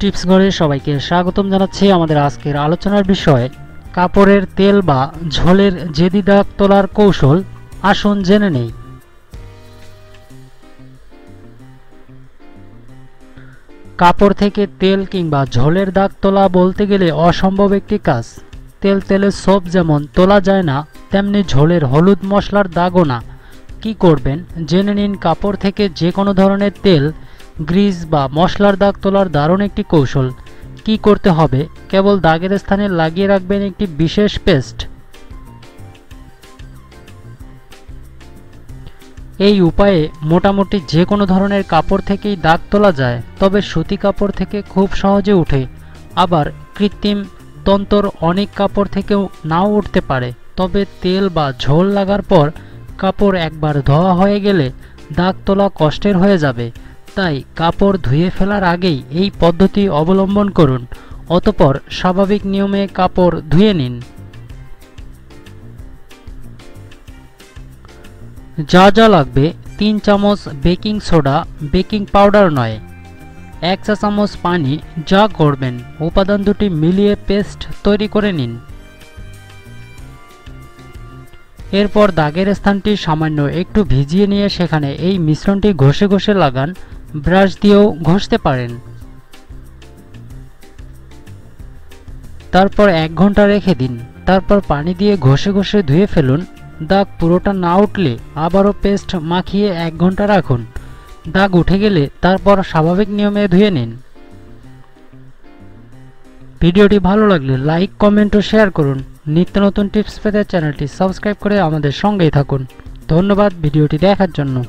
Tips ঘরে সবাইকে স্বাগতম জানাচ্ছি আমাদের আজকের আলোচনার বিষয়, কাপড়ের তেল বা ঝোলের জেদি দাগ তোলার কৌশল, আসুন জেনে নেই। কাপড় থেকে তেল কিংবা ঝোলের দাগ তোলা বলতে গেলে অসম্ভব একটি কাজ। তেল তেলের সোপ যেমন তোলা যায় না, তেমনি ঝোলের হলুদ মশলার দাগও না। কি করবেন? জেনে নিন কাপড় থেকে যে কোনো ধরনের তেল গ্রিজ বা মশলার দাগ তোলার দারুণ একটি কৌশল। কি করতে হবে? কেবল দাগের স্থানে লাগিয়ে রাখবেন একটি বিশেষ পেস্ট। এই উপায়ে মোটামুটি যে কোনো ধরনের কাপড় থেকেই দাগ তোলা যায়, তবে সুতি কাপড় থেকে খুব সহজে উঠে। আবার কৃত্রিম তন্তর অনেক কাপড় থেকেও নাও উঠতে পারে, তবে তেল বা ঝোল লাগার পর কাপড় একবার ধোয়া হয়ে গেলে দাগ তোলা কষ্টের হয়ে যাবে। তাই কাপড় ধুয়ে ফেলার আগেই এই পদ্ধতি অবলম্বন করুন। অতপর স্বাভাবিক নিয়মে কাপড় ধুয়ে নিন। যা যা লাগবে, তিন চামচ বেকিং সোডা, বেকিং পাউডার নয়। এক চা চামচ পানি যা করবেন, উপাদান দুটি মিলিয়ে পেস্ট তৈরি করে নিন। এরপর দাগের স্থানটি সামান্য একটু ভিজিয়ে নিয়ে সেখানে এই মিশ্রণটি ঘষে ঘষে লাগান। ব্রাশ দিয়েও ঘষতে পারেন। তারপর এক ঘণ্টা রেখে দিন। তারপর পানি দিয়ে ঘষে ঘষে ধুয়ে ফেলুন। দাগ পুরোটা না উঠলে আবারও পেস্ট মাখিয়ে এক ঘণ্টা রাখুন। দাগ উঠে গেলে তারপর স্বাভাবিক নিয়মে ধুয়ে নিন। ভিডিওটি ভালো লাগলে লাইক, কমেন্ট ও শেয়ার করুন। নিত্য নতুন টিপস পেতে চ্যানেলটি সাবস্ক্রাইব করে আমাদের সঙ্গেই থাকুন। ধন্যবাদ ভিডিওটি দেখার জন্য।